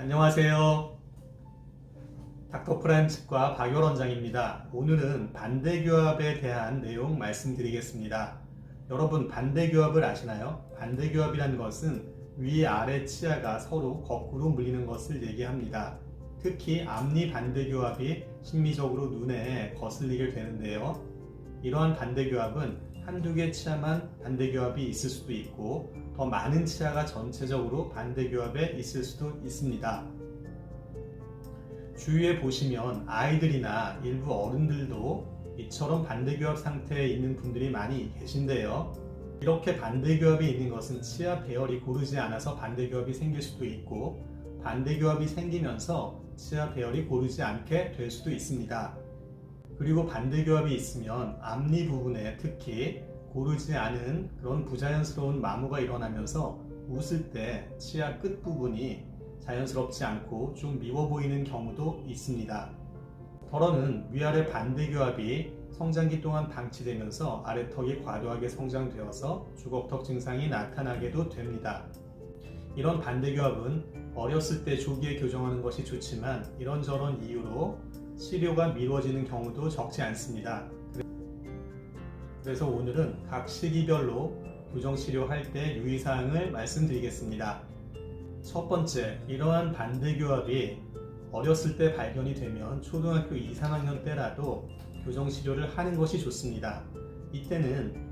안녕하세요. 닥터프라임 치과 박열 원장입니다. 오늘은 반대교합에 대한 내용 말씀드리겠습니다. 여러분 반대교합을 아시나요? 반대교합이라는 것은 위 아래 치아가 서로 거꾸로 물리는 것을 얘기합니다. 특히 앞니 반대교합이 심미적으로 눈에 거슬리게 되는데요. 이러한 반대교합은 한두 개 치아만 반대 교합이 있을 수도 있고 더 많은 치아가 전체적으로 반대 교합에 있을 수도 있습니다. 주위에 보시면 아이들이나 일부 어른들도 이처럼 반대 교합 상태에 있는 분들이 많이 계신데요. 이렇게 반대 교합이 있는 것은 치아 배열이 고르지 않아서 반대 교합이 생길 수도 있고 반대 교합이 생기면서 치아 배열이 고르지 않게 될 수도 있습니다. 그리고 반대 교합이 있으면 앞니 부분에 특히 고르지 않은 그런 부자연스러운 마모가 일어나면서 웃을 때 치아 끝 부분이 자연스럽지 않고 좀 미워 보이는 경우도 있습니다. 더러는 위아래 반대교합이 성장기 동안 방치되면서 아래턱이 과도하게 성장되어서 주걱턱 증상이 나타나게도 됩니다. 이런 반대교합은 어렸을 때 조기에 교정하는 것이 좋지만 이런저런 이유로 치료가 미뤄지는 경우도 적지 않습니다. 그래서 오늘은 각 시기별로 교정 치료할 때 유의사항을 말씀드리겠습니다. 첫 번째, 이러한 반대교합이 어렸을 때 발견이 되면 초등학교 2, 3학년 때라도 교정 치료를 하는 것이 좋습니다. 이때는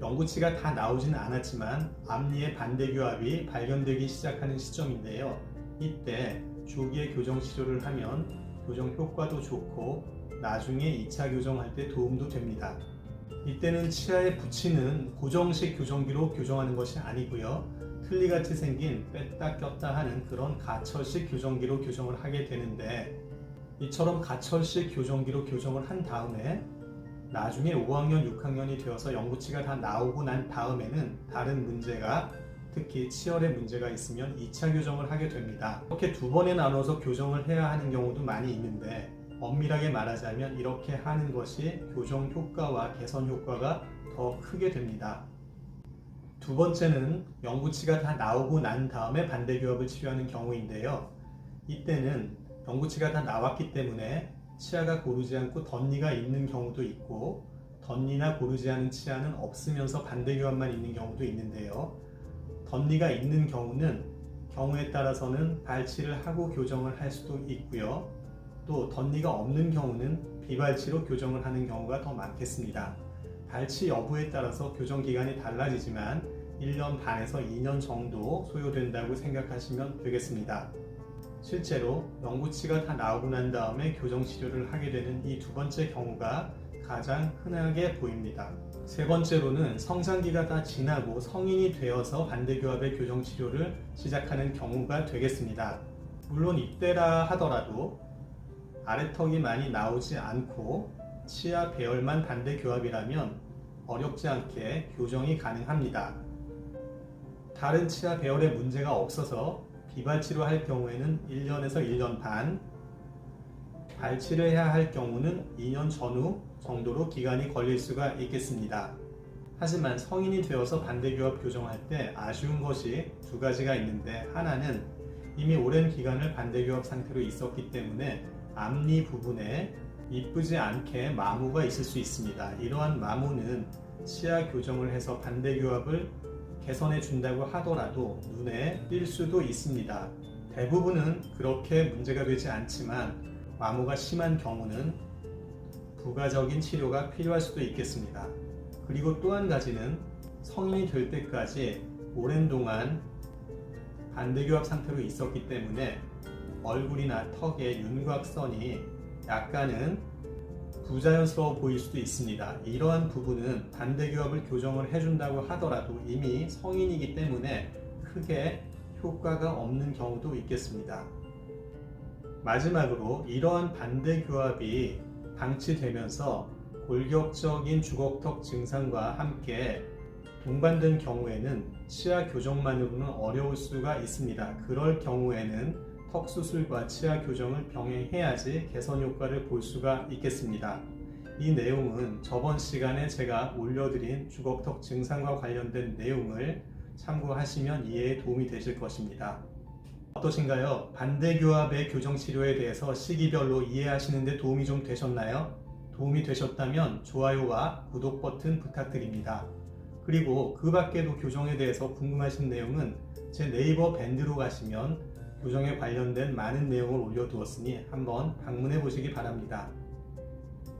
영구치가 다 나오지는 않았지만 앞니의 반대교합이 발견되기 시작하는 시점인데요. 이때 조기에 교정 치료를 하면 교정 효과도 좋고 나중에 2차 교정할 때 도움도 됩니다. 이때는 치아에 붙이는 고정식 교정기로 교정하는 것이 아니고요. 틀니같이 생긴 뺐다 꼈다 하는 그런 가철식 교정기로 교정을 하게 되는데 이처럼 가철식 교정기로 교정을 한 다음에 나중에 5학년, 6학년이 되어서 영구치가 다 나오고 난 다음에는 다른 문제가 특히 치열의 문제가 있으면 2차 교정을 하게 됩니다. 이렇게 두 번에 나눠서 교정을 해야 하는 경우도 많이 있는데 엄밀하게 말하자면 이렇게 하는 것이 교정 효과와 개선 효과가 더 크게 됩니다. 두 번째는 영구치가 다 나오고 난 다음에 반대교합을 치료하는 경우인데요. 이때는 영구치가 다 나왔기 때문에 치아가 고르지 않고 덧니가 있는 경우도 있고 덧니나 고르지 않은 치아는 없으면서 반대교합만 있는 경우도 있는데요. 덧니가 있는 경우는 경우에 따라서는 발치를 하고 교정을 할 수도 있고요. 또 덧니가 없는 경우는 비발치로 교정을 하는 경우가 더 많겠습니다. 발치 여부에 따라서 교정 기간이 달라지지만 1년 반에서 2년 정도 소요된다고 생각하시면 되겠습니다. 실제로 영구치가 다 나오고 난 다음에 교정 치료를 하게 되는 이 두 번째 경우가 가장 흔하게 보입니다. 세 번째로는 성장기가 다 지나고 성인이 되어서 반대교합의 교정 치료를 시작하는 경우가 되겠습니다. 물론 이때라 하더라도 아래턱이 많이 나오지 않고 치아 배열만 반대 교합이라면 어렵지 않게 교정이 가능합니다. 다른 치아 배열에 문제가 없어서 비발치로 할 경우에는 1년에서 1년 반, 발치를 해야 할 경우는 2년 전후 정도로 기간이 걸릴 수가 있겠습니다. 하지만 성인이 되어서 반대교합 교정할 때 아쉬운 것이 두 가지가 있는데 하나는 이미 오랜 기간을 반대교합 상태로 있었기 때문에 앞니 부분에 이쁘지 않게 마모가 있을 수 있습니다. 이러한 마모는 치아 교정을 해서 반대교합을 개선해 준다고 하더라도 눈에 띌 수도 있습니다. 대부분은 그렇게 문제가 되지 않지만 마모가 심한 경우는 부가적인 치료가 필요할 수도 있겠습니다. 그리고 또 한 가지는 성인이 될 때까지 오랜 동안 반대교합 상태로 있었기 때문에 얼굴이나 턱의 윤곽선이 약간은 부자연스러워 보일 수도 있습니다. 이러한 부분은 반대교합을 교정을 해준다고 하더라도 이미 성인이기 때문에 크게 효과가 없는 경우도 있겠습니다. 마지막으로 이러한 반대교합이 방치되면서 골격적인 주걱턱 증상과 함께 동반된 경우에는 치아 교정만으로는 어려울 수가 있습니다. 그럴 경우에는 턱 수술과 치아 교정을 병행해야지 개선 효과를 볼 수가 있겠습니다. 이 내용은 저번 시간에 제가 올려드린 주걱턱 증상과 관련된 내용을 참고하시면 이해에 도움이 되실 것입니다. 어떠신가요? 반대교합의 교정치료에 대해서 시기별로 이해하시는데 도움이 좀 되셨나요? 도움이 되셨다면 좋아요와 구독 버튼 부탁드립니다. 그리고 그 밖에도 교정에 대해서 궁금하신 내용은 제 네이버 밴드로 가시면 교정에 관련된 많은 내용을 올려두었으니 한번 방문해 보시기 바랍니다.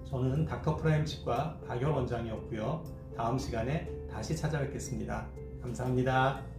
저는 닥터 프라임 치과 박열 원장이었고요. 다음 시간에 다시 찾아뵙겠습니다. 감사합니다.